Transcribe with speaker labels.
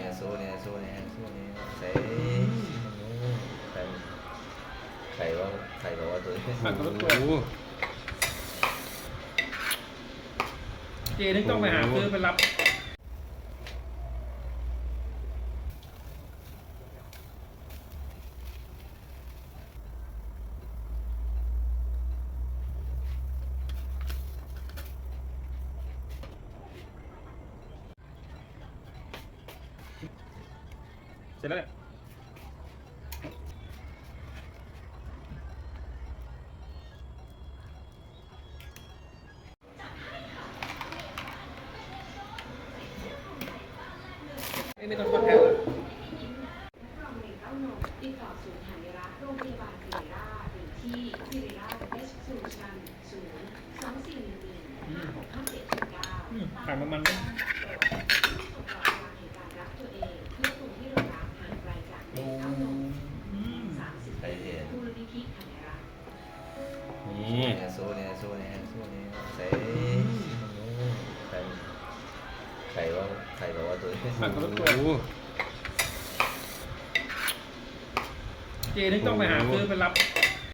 Speaker 1: เนี่ยสู้เนี่ยสู้เนี่ยสู้เนี่ยใส่ใครใครว่าใครบอกว่าตัวนี้
Speaker 2: ผักกับรถตัว
Speaker 3: โอ้โห
Speaker 2: เจนึกต้องไปหาซื้อไปรับ ร็จแล้วเนี่ยไม่ไม่ต้องกดแทนหรอก
Speaker 4: เราเองเต้านมติดต่อศูนย์หาริรักษ์โรงพยาบาลศิริราชหรือที่ศิริราชเอชสูชันศูนย์สองสี่
Speaker 3: นี่
Speaker 1: เนี่ยสู้เนี่ยสู้เนี่ยสู้เนี่ยใส่ใครใครว่าใครบอกว่าตัวนี้
Speaker 2: ผักกับรถตัว
Speaker 3: โอ้โห
Speaker 2: เจนึกต้องไปหาซื้อไปรับ